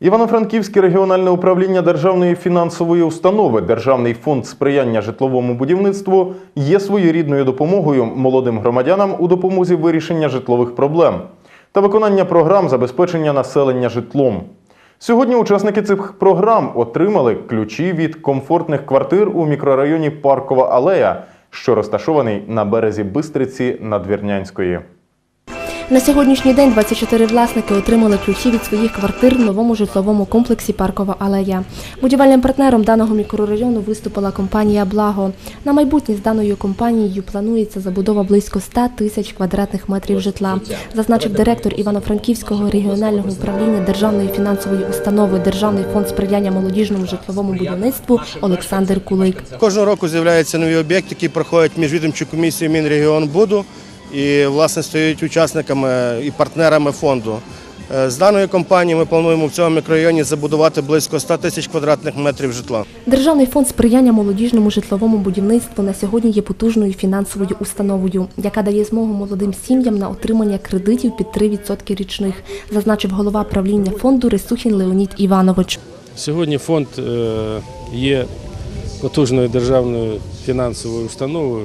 Івано-Франківське регіональне управління Державної фінансової установи Державний фонд сприяння житловому будівництву є своєрідною допомогою молодим громадянам у допомозі вирішення житлових проблем та виконання програм забезпечення населення житлом. Сьогодні учасники цих програм отримали ключі від комфортних квартир у мікрорайоні Паркова алея, що розташований на березі Бистриці Надвірнянської. На сьогоднішній день 24 власники отримали ключі від своїх квартир в новому житловому комплексі Паркова алея. Будівельним партнером даного мікрорайону виступила компанія Благо. На майбутнє з даною компанією планується забудова близько 100 тисяч квадратних метрів житла, зазначив директор Івано-Франківського регіонального управління Державної фінансової установи Державний фонд сприяння молодіжному житловому будівництву Олександр Кулик. Кожного року з'являються нові об'єкти, які проходять міжвідомчу комісію Мінрегіонбуду і власне стають учасниками і партнерами фонду. Е, З даною компанією ми плануємо в цьому мікрорайоні забудувати близько 100 тисяч квадратних метрів житла. Державний фонд сприяння молодіжному житловому будівництву на сьогодні є потужною фінансовою установою, яка дає змогу молодим сім'ям на отримання кредитів під 3% річних, зазначив голова правління фонду Рисухін Леонід Іванович. Сьогодні фонд е, є потужною державною фінансовою установою,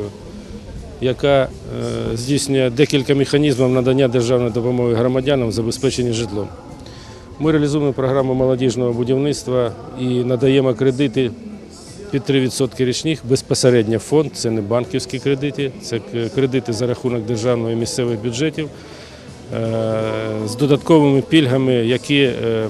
яка е, здійснює декілька механізмів надання державної допомоги громадянам в забезпеченні житлом. Ми реалізуємо програму молодіжного будівництва і надаємо кредити під 3% річних безпосередньо фонд. Це не банківські кредити, це кредити за рахунок державного і місцевих бюджетів е, з додатковими пільгами, які е,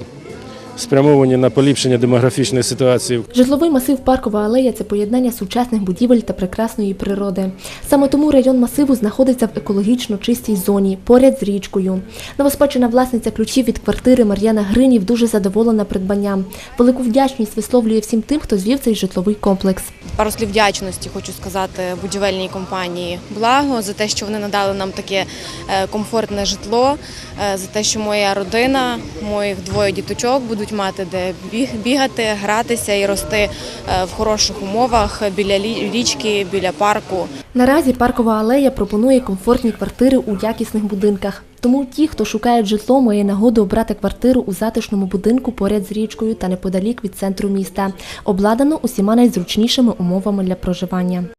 спрямовані на поліпшення демографічної ситуації Житловий масив Паркова алея це поєднання сучасних будівель та прекрасної природи. Саме тому район масиву знаходиться в екологічно чистій зоні, поряд з річкою. Новоспечена власниця ключів від квартири Мар'яна Гринів дуже задоволена придбанням. Велику вдячність висловлює всім тим, хто звів цей житловий комплекс. Пару слів вдячності хочу сказати будівельній компанії Благо за те, що вони надали нам таке е, комфортне житло, е, за те, що моя родина, моїх двоє діточок будуть мати де бігати, гратися і рости е, в хороших умовах біля річки, біля парку. Наразі паркова алея пропонує комфортні квартири у якісних будинках. Тому ті, хто шукають житло, має нагоду обрати квартиру у затишному будинку поряд з річкою та неподалік від центру міста, обладнано усіма найзручнішими умовами для проживання.